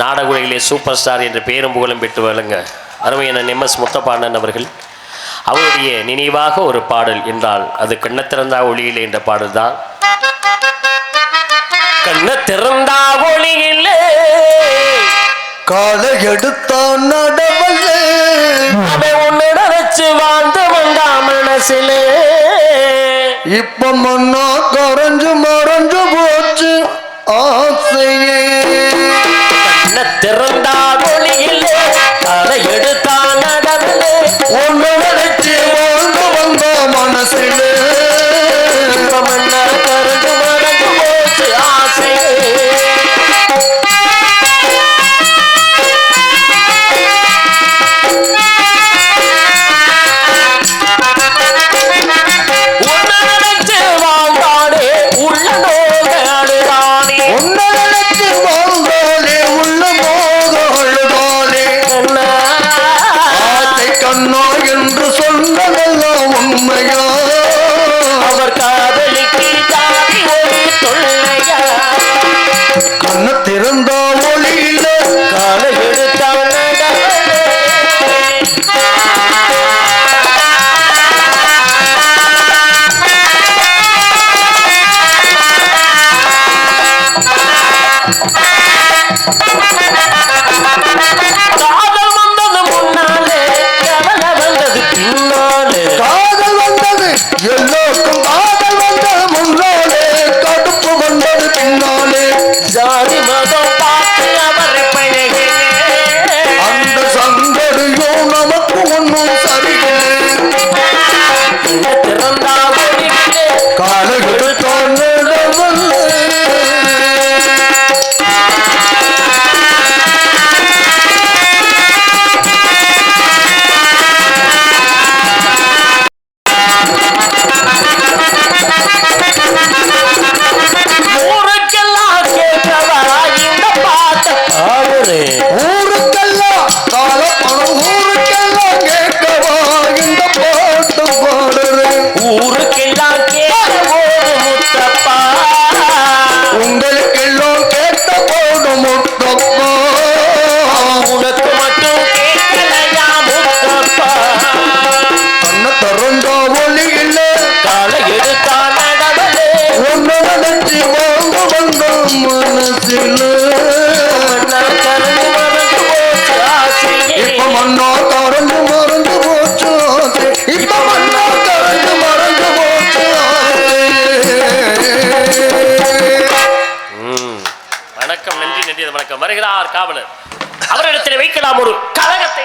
நாடகுலையிலே super star என்று பேரும் புகழும் பெற்று வழங்க அருமையான நிம்மஸ் முத்தப்பாண்டன் அவர்கள். அவருடைய நினைவாக ஒரு பாடல் என்றால் அது கண்ண திறந்தா ஒளியிலே என்ற பாடல் தான் கண்ண திறந்தா ஒளியிலே. காலை எடுத்தான் அதை அவன் ஒன்று நினைச்சு வாழ்ந்து வந்தா மனசிலே. இப்ப மண்ணா கரைஞ்சு மறைஞ்சு போச்சு ஆசையே. கண்ண திறந்தால் ஒளியிலே அதை எடுத்தான் நடந்து. ஒன்று பக்கம் வருகிறார் காவலர். அவரிடத்தில் வைக்கலாம் ஒரு கழகத்தை.